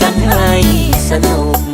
กันให้สนุก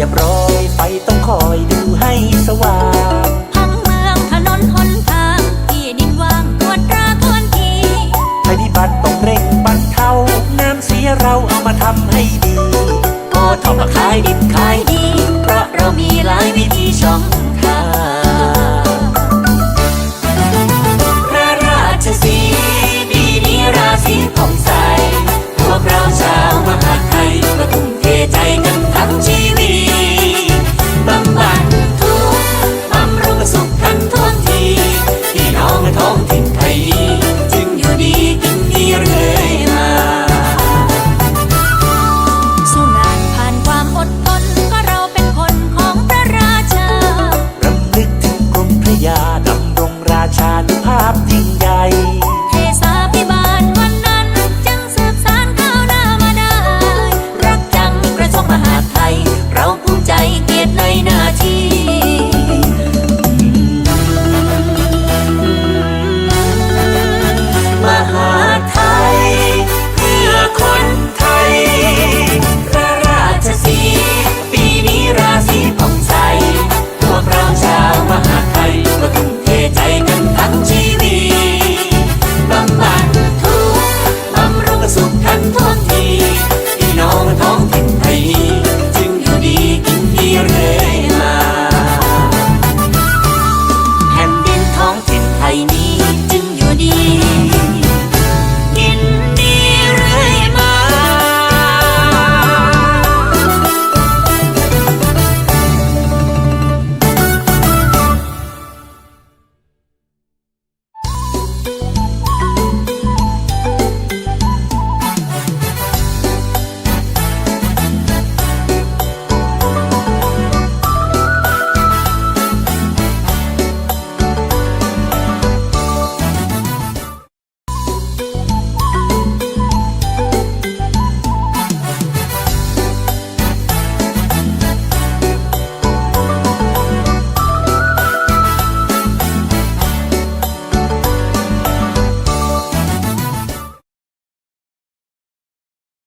รียบร้อย ไฟต้องคอยดูให้สว่างห้งเมืองถนนหนทางที่ดินว่างตรวจตราทวนทีภัยพิบัติต้องเร่งบรรเทาน้ำเสียเราเอามาทำให้ดีก็ทอมาขายดิบขายดี เพราะเรามีหลายวิธีช่อง ภาพยิ่งใหญ่